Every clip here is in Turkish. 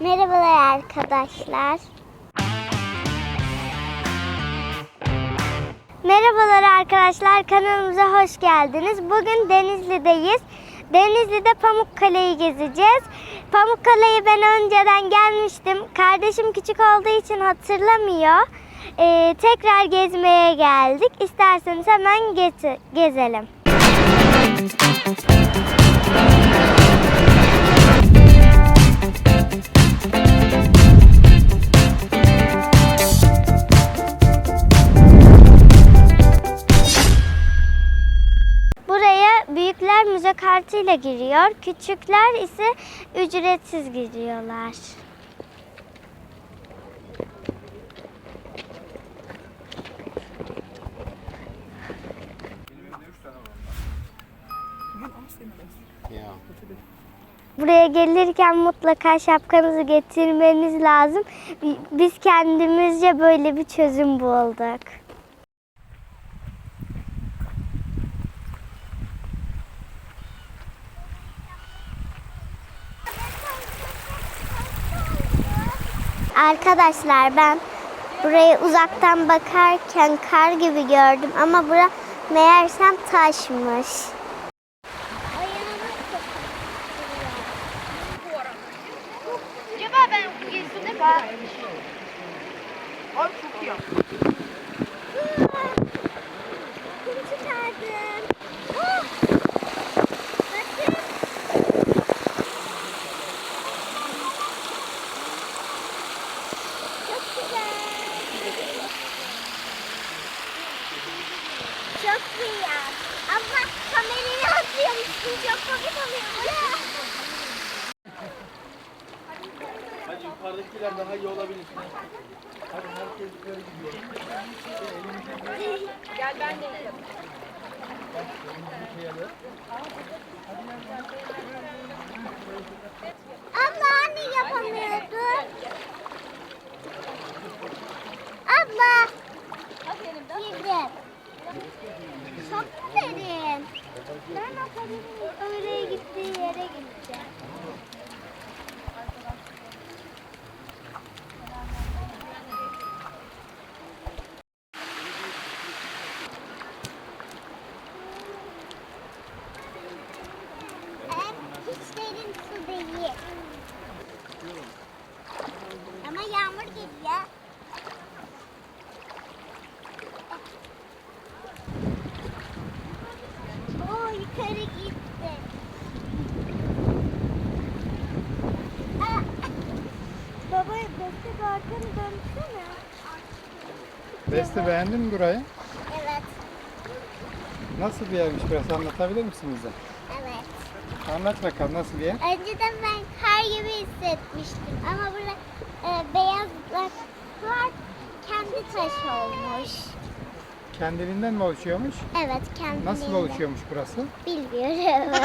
Merhabalar arkadaşlar. Merhabalar arkadaşlar kanalımıza hoş geldiniz. Bugün Denizli'deyiz. Denizli'de Pamukkale'yi gezeceğiz. Pamukkale'ye ben önceden gelmiştim. Kardeşim küçük olduğu için hatırlamıyor. Ee, tekrar gezmeye geldik. İsterseniz hemen gezi- gezelim. Kartıyla giriyor, küçükler ise ücretsiz giriyorlar. Ya. Buraya gelirken mutlaka şapkanızı getirmeniz lazım. Biz kendimizce böyle bir çözüm bulduk. Arkadaşlar ben burayı uzaktan bakarken kar gibi gördüm ama bura meğersem taşmış. Acaba ben gezdiğimde ben... Abi çok iyi. Kum çıkardım. Oh! Bakın. Çok güzel. Çok güzel. Ama kamerayı atıyormuşsun. Çok komik oluyor. Hadi yukarıdakiler daha iyi olabilir. Hadi herkes yukarı gidiyor. Gel ben de gidelim. Abla Beste beğendin mi burayı? Evet, Nasıl bir yermiş burası anlatabilir misin bize? evet. Anlat bakalım nasıl bir yer? Önceden ben kar gibi hissetmiştim ama burada e, beyazlar kendi taş olmuş. Kendiliğinden mi oluşuyormuş? Evet, kendiliğinden. Nasıl oluşuyormuş burası? Bilmiyorum.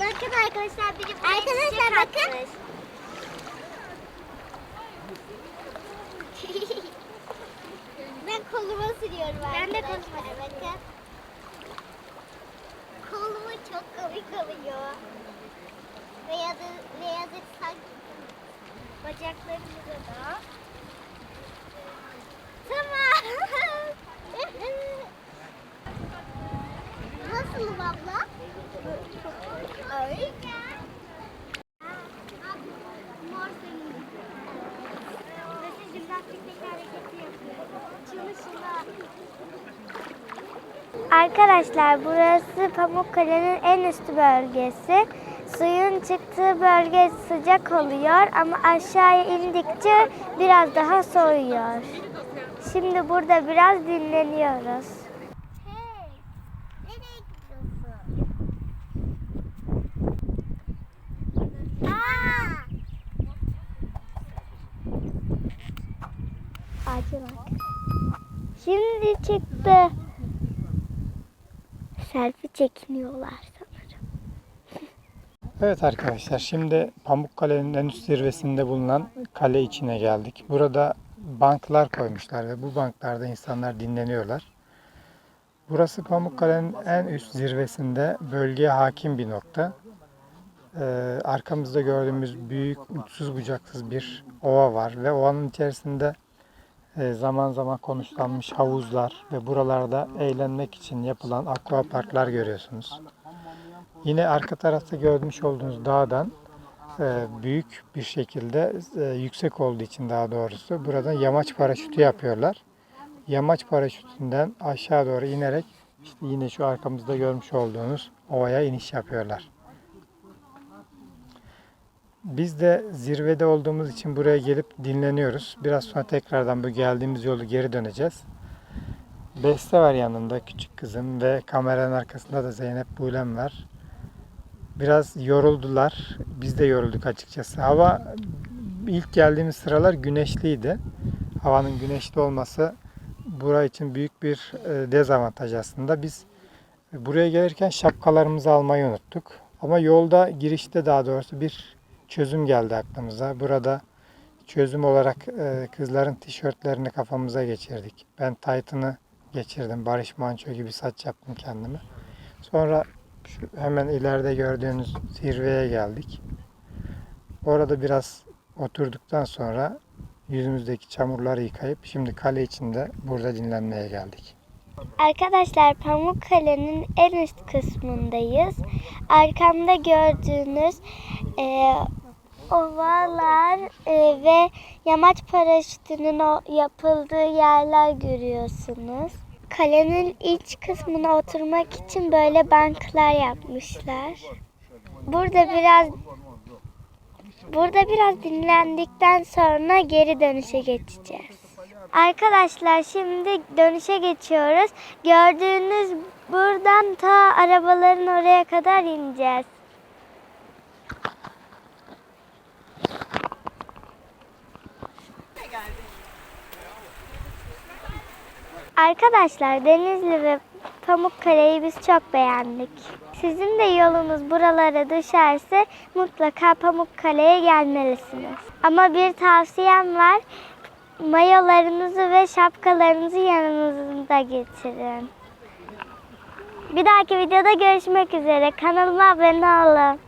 bakın arkadaşlar biri Arkadaşlar bakın. ben koluma sürüyorum Ben de koluma bakın. Koluma komik oluyor. Beyaz, beyaz sak bacaklarımıza da. Tamam. Nasılım abla? Arkadaşlar burası Pamukkale'nin en üstü bölgesi. Suyun çıktığı bölge sıcak oluyor ama aşağıya indikçe biraz daha soğuyor. Şimdi burada biraz dinleniyoruz. Hey, nereye gidiyorsun? Aa! Ağaca bak. Şimdi çıktı. Selfie çekiniyorlar sanırım. Evet arkadaşlar şimdi Pamukkale'nin en üst zirvesinde bulunan kale içine geldik. Burada banklar koymuşlar ve bu banklarda insanlar dinleniyorlar. Burası Pamukkale'nin en üst zirvesinde bölgeye hakim bir nokta. Ee, arkamızda gördüğümüz büyük uçsuz bucaksız bir ova var ve ovanın içerisinde zaman zaman konuşlanmış havuzlar ve buralarda eğlenmek için yapılan aquaparklar görüyorsunuz. Yine arka tarafta görmüş olduğunuz dağdan e, büyük bir şekilde e, yüksek olduğu için daha doğrusu burada yamaç paraşütü yapıyorlar. Yamaç paraşütünden aşağı doğru inerek işte yine şu arkamızda görmüş olduğunuz ovaya iniş yapıyorlar. Biz de zirvede olduğumuz için buraya gelip dinleniyoruz. Biraz sonra tekrardan bu geldiğimiz yolu geri döneceğiz. Beste var yanında küçük kızım ve kameranın arkasında da Zeynep Buylem var. Biraz yoruldular. Biz de yorulduk açıkçası. Hava ilk geldiğimiz sıralar güneşliydi. Havanın güneşli olması bura için büyük bir e, dezavantaj aslında. Biz buraya gelirken şapkalarımızı almayı unuttuk. Ama yolda girişte daha doğrusu bir çözüm geldi aklımıza. Burada çözüm olarak e, kızların tişörtlerini kafamıza geçirdik. Ben taytını geçirdim. Barış Manço gibi saç yaptım kendime. Sonra şu hemen ileride gördüğünüz zirveye geldik. Orada biraz oturduktan sonra yüzümüzdeki çamurları yıkayıp şimdi kale içinde burada dinlenmeye geldik. Arkadaşlar Pamukkale'nin en üst kısmındayız. Arkamda gördüğünüz e, ovalar e, ve yamaç paraşütünün o yapıldığı yerler görüyorsunuz. Kalenin iç kısmına oturmak için böyle banklar yapmışlar. Burada biraz burada biraz dinlendikten sonra geri dönüşe geçeceğiz. Arkadaşlar şimdi dönüşe geçiyoruz. Gördüğünüz buradan ta arabaların oraya kadar ineceğiz. Arkadaşlar Denizli ve Pamukkale'yi biz çok beğendik. Sizin de yolunuz buralara düşerse mutlaka Pamukkale'ye gelmelisiniz. Ama bir tavsiyem var. Mayolarınızı ve şapkalarınızı yanınızda getirin. Bir dahaki videoda görüşmek üzere. Kanalıma abone olun.